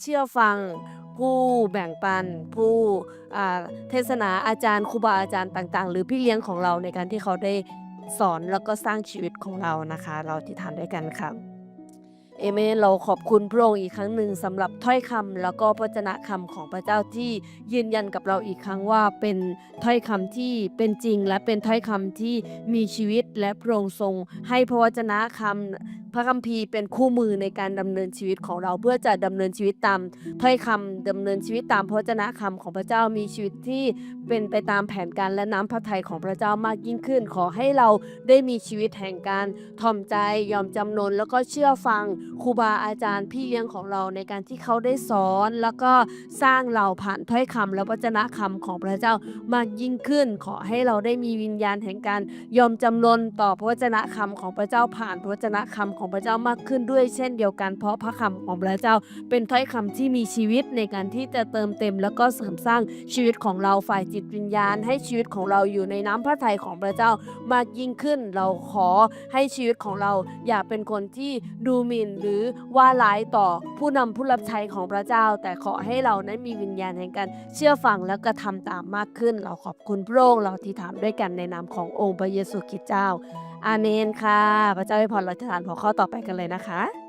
เชื่อฟัง ผู้แบ่งปัน ผู้เทศนาอาจารย์ครูบาอาจารย์ต่างๆ หรือพี่เลี้ยงของเราในการที่เขาได้สอนแล้วก็สร้างชีวิตของเรานะคะ เราอธิษฐานด้วยกันค่ะเอเมนเราขอบคุณพระองค์อีกครั้งหนึ่งสำหรับถ้อยคำแล้วก็พระจนะคำของพระเจ้าที่ยืนยันกับเราอีกครั้งว่าเป็นถ้อยคำที่เป็นจริงและเป็นถ้อยคำที่มีชีวิตและพระองค์ทรง ให้พระวจนะคำพ ระคัมภีร์เป็นคู่มือในการดำเนินชีวิตของเราเพื่อจะดำเนินชีวิตตามถ้อยคำดำเนินชีวิตตามพระวจนะคำของพระเจ้ามีชีวิตที่เป็นไปตามแผนการและน้ำพระทัยของพระเจ้ามากยิ่งขึ้น ขอให้เราได้มีชีวิตแห่งการถ่อมใจยอมจำนนแล้วก็เชื่อฟังครูบาอาจารย์พี่เลี้ยงของเราในการที่เขาได้สอน แล้วก็สร้างเราผ่านถ้อยคำและวจนะคำของพระเจ้ามากยิ่งขึ้น ขอให้เราได้มีวิญญาณแห่งการยอมจำนนต่อพระวจนะคำของพระเจ้าผ่านพระวจนะคำของพระเจ้ามากขึ้นด้วยเช่นเดียวกัน เพราะพระคำของพระเจ้าเป็นถ้อยคำที่มีชีวิตในการที่จะเติมเต็ม แล้วก็เสริมสร้างชีวิตของเราฝ่ายจิตวิญญาณ ให้ชีวิตของเราอยู่ในน้ำพระทัยของพระเจ้ามากยิ่งขึ้น เราขอให้ชีวิตของเราอย่าเป็นคนที่ดูหมิ่นหรือว่าร้ายต่อผู้นำผู้รับใช้ของพระเจ้า แต่ขอให้เรานั้นมีวิญญาณแห่งการเชื่อฟังแล้วก็ทำตามมากขึ้น เราขอบคุณพระองค์เราที่ถามด้วยกันในนามขององค์พระเยซูคริสต์เจ้า อาเมนค่ะ พระเจ้าให้พรเราจะทานหัวข้อต่อไปกันเลยนะคะ